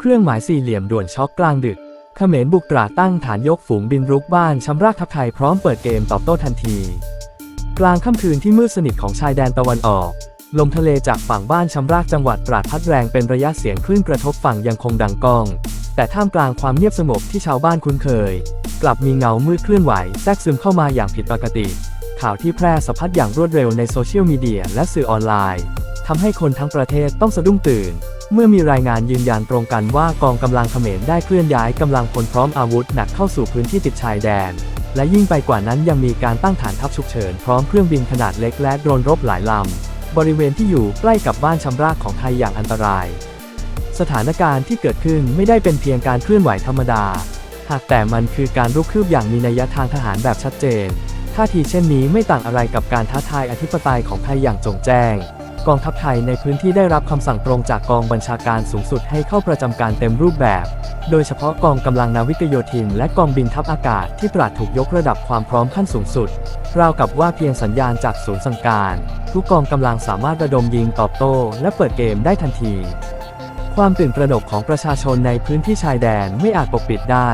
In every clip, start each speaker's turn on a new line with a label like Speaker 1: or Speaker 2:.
Speaker 1: เครื่องหมายสี่เหลี่ยมด่วนช็อกกลางดึกเขมรบุกตราตั้งฐานยกฝูงบินรุกบ้านชำรากทัพไทยพร้อมเปิดเกมตอบโต้ทันที กลางค่ำคืนที่มืดสนิทของชายแดนตะวันออก ลมทะเลจากฝั่งบ้านชำรากจังหวัดตราดพัดแรงเป็นระยะเสียงคลื่นกระทบฝั่งยังคงดังก้อง แต่ท่ามกลางความเงียบสงบที่ชาวบ้านคุ้นเคย กลับมีเงามืดเคลื่อนไหวแทรกซึมเข้ามาอย่างผิดปกติ ข่าวที่แพร่สะพัดอย่างรวดเร็วในโซเชียลมีเดียและสื่อออนไลน์ ทำให้คนทั้งประเทศต้องสะดุ้งตื่น เมื่อมีรายงานยืนยันตรงกันว่ากองกำลังเขมรได้เคลื่อนย้ายกำลังพลพร้อมอาวุธหนักเข้าสู่พื้นที่ติดชายแดน และยิ่งไปกว่านั้นยังมีการตั้งฐานทัพฉุกเฉินพร้อมเครื่องบินขนาดเล็กและโดรนรบหลายลำ บริเวณที่อยู่ใกล้กับบ้านชำรากของไทยอย่างอันตราย สถานการณ์ที่เกิดขึ้นไม่ได้เป็นเพียงการเคลื่อนไหวธรรมดา หากแต่มันคือการรุกคืบอย่างมีนัยทางทหารแบบชัดเจนท่าทีเช่นนี้ไม่ต่างอะไรกับการท้าทายอธิปไตยของไทยอย่างจงแจ้ง กองทัพไทยในพื้นที่ได้รับคำสั่งตรงจากกองบัญชาการสูงสุดให้เข้าประจำการเต็มรูปแบบ โดยเฉพาะกองกำลังนาวิกโยธิน และกองบินทัพอากาศที่ตราดถูกยกระดับความพร้อมขั้นสูงสุด ราวกับว่าเพียงสัญญาณจากศูนย์สั่งการ ทุกกองกำลังสามารถระดมยิงตอบโต้และเปิดเกมได้ทันที ความตื่นตระหนกของประชาชนในพื้นที่ชายแดนไม่อาจปกปิดได้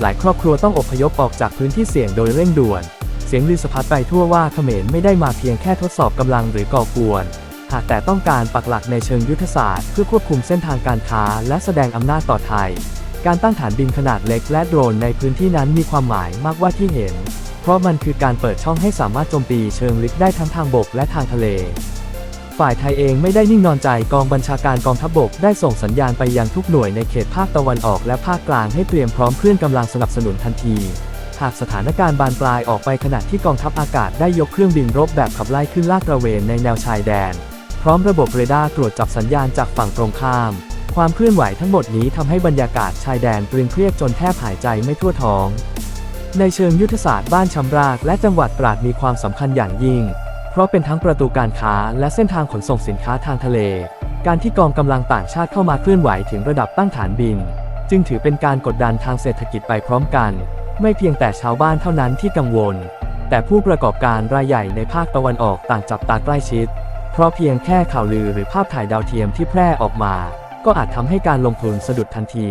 Speaker 1: หลายครอบครัวต้องอพยพออกจากพื้นที่เสี่ยงโดยเร่งด่วน เสียงลือสะพัดไปทั่วว่าเขมรไม่ได้มาเพียงแค่ทดสอบกำลังหรือก่อกวน หากแต่ต้องการปักหลักในเชิงยุทธศาสตร์เพื่อควบคุมเส้นทางการค้าและแสดงอำนาจต่อไทย การตั้งฐานบินขนาดเล็กและโดรนในพื้นที่นั้นมีความหมายมากกว่าที่เห็น เพราะมันคือการเปิดช่องให้สามารถโจมตีเชิงลึกได้ทั้งทางบกและทางทะเล ฝ่ายไทยเองไม่ได้นิ่งนอนใจกองบัญชาการกองทัพบกได้ส่งสัญญาณไปยังทุกหน่วยในเขตภาคตะวันออกและภาคกลางให้เตรียมพร้อมเคลื่อนกำลังสนับสนุนทันทีหากสถานการณ์บานปลายออกไปขณะที่กองทัพอากาศได้ยกเครื่องบินรบแบบขับไล่ขึ้นลาดตระเวนในแนวชายแดน พร้อมระบบเรดาร์ตรวจจับสัญญาณจากฝั่งตรงข้าม ความเคลื่อนไหวทั้งหมดนี้ทำให้บรรยากาศชายแดนตรึงเครียดจนแทบหายใจไม่ทั่วท้อง ในเชิงยุทธศาสตร์บ้านชำรากและจังหวัดตราดมีความสำคัญอย่างยิ่ง เพราะเป็นทั้งประตูการค้าและเส้นทางขนส่งสินค้าทางทะเล การที่กองกำลังต่างชาติเข้ามาเคลื่อนไหวถึงระดับตั้งฐานบิน จึงถือเป็นการกดดันทางเศรษฐกิจไปพร้อมกัน ไม่เพียงแต่ชาวบ้านเท่านั้นที่กังวล แต่ผู้ประกอบการรายใหญ่ในภาคตะวันออกต่างจับตาใกล้ชิด ราะเพียงแค่ข่าวลือหรือภาพถ่ายดาวเทียมที่แพร่ออกมา ก็อาจทำให้การลงทุนสะดุดทันที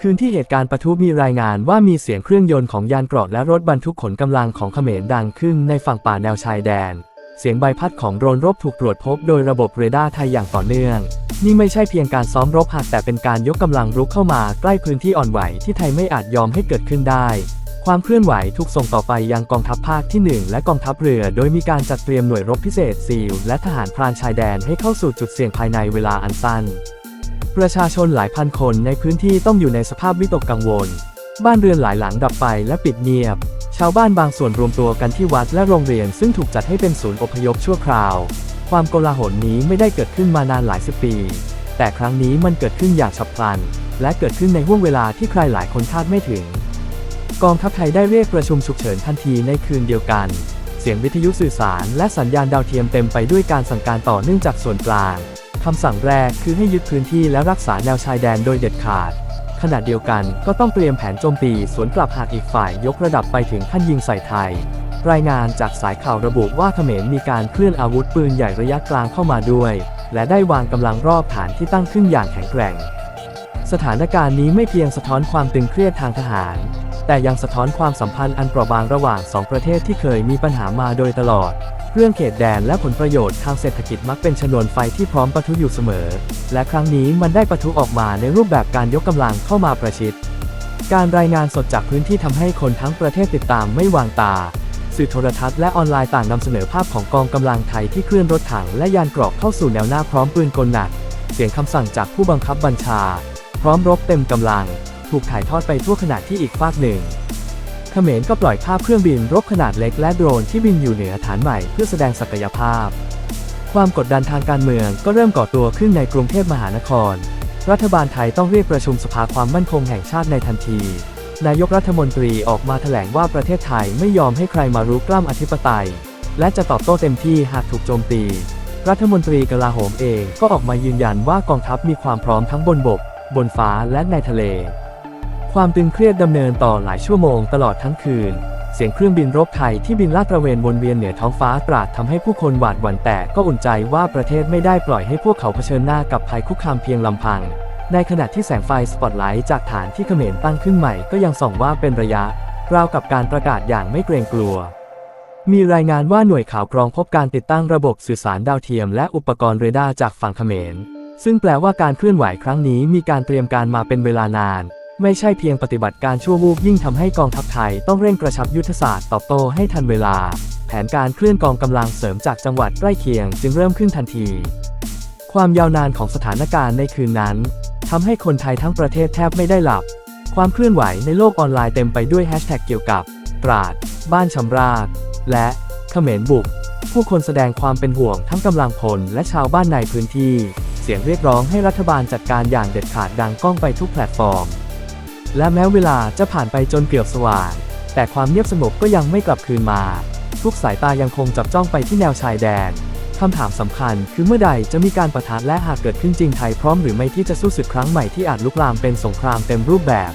Speaker 1: คืนที่เหตุการณ์ปะทุมีรายงานว่ามีเสียงเครื่องยนต์ของยานเกราะและรถบรรทุกขนกำลังของเขมรดังขึ้นในฝั่งป่าแนวชายแดน เสียงใบพัดของโดรนรบถูกตรวจพบโดยระบบเรดาร์ไทยอย่างต่อเนื่อง นี่ไม่ใช่เพียงการซ้อมรบหากแต่เป็นการยกกำลังรุกเข้ามาใกล้พื้นที่อ่อนไหวที่ไทยไม่อาจยอมให้เกิดขึ้นได้ ความเคลื่อนไหวถูกส่งต่อไปยังกองทัพภาคที่ 1 และกองทัพเรือ โดยมีการจัดเตรียมหน่วยรบพิเศษซีลและทหารพรานชายแดนให้เข้าสู่จุดเสี่ยงภายในเวลาอันสั้น ประชาชนหลายพันคนในพื้นที่ต้องอยู่ในสภาพวิตกกังวล บ้านเรือนหลายหลังดับไฟและปิดเงียบ ชาวบ้านบางส่วนรวมตัวกันที่วัดและโรงเรียน ซึ่งถูกจัดให้เป็นศูนย์อพยพชั่วคราว ความโกลาหลนี้ไม่ได้เกิดขึ้นมานานหลายสิบปี แต่ครั้งนี้มันเกิดขึ้นอย่างฉับพลัน และเกิดขึ้นในห่วงเวลาที่ใครหลายคนคาดไม่ถึง กองทัพไทยได้เรียกประชุมฉุกเฉินทันทีในคืนเดียวกัน เสียงวิทยุสื่อสารและสัญญาณดาวเทียมเต็มไปด้วยการสั่งการต่อเนื่องจากส่วนกลางคำสั่งแรกคือให้ยึดพื้นที่และรักษาแนวชายแดนโดยเด็ดขาด ขณะเดียวกันก็ต้องเตรียมแผนโจมตีสวนกลับหากอีกฝ่ายยกระดับไปถึงขั้นยิงใส่ไทย รายงานจากสายข่าวระบุว่าเขมรมีการเคลื่อนอาวุธปืนใหญ่ระยะกลางเข้ามาด้วย และได้วางกำลังรอบฐานที่ตั้งขึ้นอย่างแข็งแกร่ง สถานการณ์นี้ไม่เพียงสะท้อนความตึงเครียดทางทหาร แต่ยังสะท้อนความสัมพันธ์อันเปราะบางระหว่างสองประเทศที่เคยมีปัญหามาโดยตลอด เรื่องเขตแดนและผลประโยชน์ทางเศรษฐกิจมักเป็นชนวนไฟที่พร้อมปะทุอยู่เสมอ และครั้งนี้มันได้ปะทุออกมาในรูปแบบการยกกำลังเข้ามาประชิด การรายงานสดจากพื้นที่ทำให้คนทั้งประเทศติดตามไม่วางตาสื่อโทรทัศน์และออนไลน์ต่างนำเสนอภาพของกองกำลังไทยที่เคลื่อนรถถังและยานเกราะเข้าสู่แนวหน้าพร้อมปืนกลหนัก เสียงคำสั่งจากผู้บังคับบัญชา พร้อมรบเต็มกำลัง ถูกถ่ายทอดไปทั่วขณะที่อีกฝากหนึ่งเขมรก็ปล่อยภาพเครื่องบินรบขนาดเล็กและโดรนที่บินอยู่เหนือฐานใหม่เพื่อแสดงศักยภาพ ความกดดันทางการเมืองก็เริ่มก่อตัวขึ้นในกรุงเทพมหานคร รัฐบาลไทยต้องเรียกประชุมสภาความมั่นคงแห่งชาติในทันที นายกรัฐมนตรีออกมาแถลงว่าประเทศไทยไม่ยอมให้ใครมารุกล้ำอธิปไตย และจะตอบโต้เต็มที่หากถูกโจมตี รัฐมนตรีกลาโหมเองก็ออกมายืนยันว่ากองทัพมีความพร้อมทั้งบนบก บนฟ้าและในทะเล ความตึงเครียดดำเนินต่อหลายชั่วโมงตลอดทั้งคืน เสียงเครื่องบินรบไทยที่บินลาดตระเวนวนเวียนเหนือท้องฟ้าตราดทำให้ผู้คนหวาดหวั่นแต่ก็อุ่นใจว่าประเทศไม่ได้ปล่อยให้พวกเขาเผชิญหน้ากับภัยคุกคามเพียงลำพัง ในขณะที่แสงไฟสปอตไลท์จากฐานที่เขมรตั้งขึ้นใหม่ก็ยังส่องว่าเป็นระยะ ราวกับการประกาศอย่างไม่เกรงกลัว มีรายงานว่าหน่วยข่าวกรองพบการติดตั้งระบบสื่อสารดาวเทียม และอุปกรณ์เรดาร์จากฝั่งเขมรซึ่งแปลว่าการเคลื่อนไหวครั้งนี้มีการเตรียมการมาเป็นเวลานาน ไม่ใช่เพียงปฏิบัติการชั่ววูบยิ่งทำให้กองทัพไทยต้องเร่งกระชับยุทธศาสตร์ตอบโต้ให้ทันเวลา แผนการเคลื่อนกองกำลังเสริมจากจังหวัดใกล้เคียงจึงเริ่มขึ้นทันที ความยาวนานของสถานการณ์ในคืนนั้นทำให้คนไทยทั้งประเทศแทบไม่ได้หลับ ความเคลื่อนไหวในโลกออนไลน์เต็มไปด้วยแฮชแท็กเกี่ยวกับตราด บ้านชำราบและเขมรบุก ผู้คนแสดงความเป็นห่วงทั้งกำลังพลและชาวบ้านในพื้นที่ เสียงเรียกร้องให้รัฐบาลจัดการอย่างเด็ดขาดดังก้องไปทุกแพลตฟอร์ม และแม้เวลาจะผ่านไปจนเกือบสว่าง แต่ความเงียบสงบก็ยังไม่กลับคืนมา ทุกสายตายังคงจับจ้องไปที่แนวชายแดนคำถามสำคัญคือเมื่อใดจะมีการประทะและหากเกิดขึ้นจริงไทยพร้อมหรือไม่ที่จะสู้ศึกครั้งใหม่ที่อาจลุกลามเป็นสงครามเต็มรูปแบบ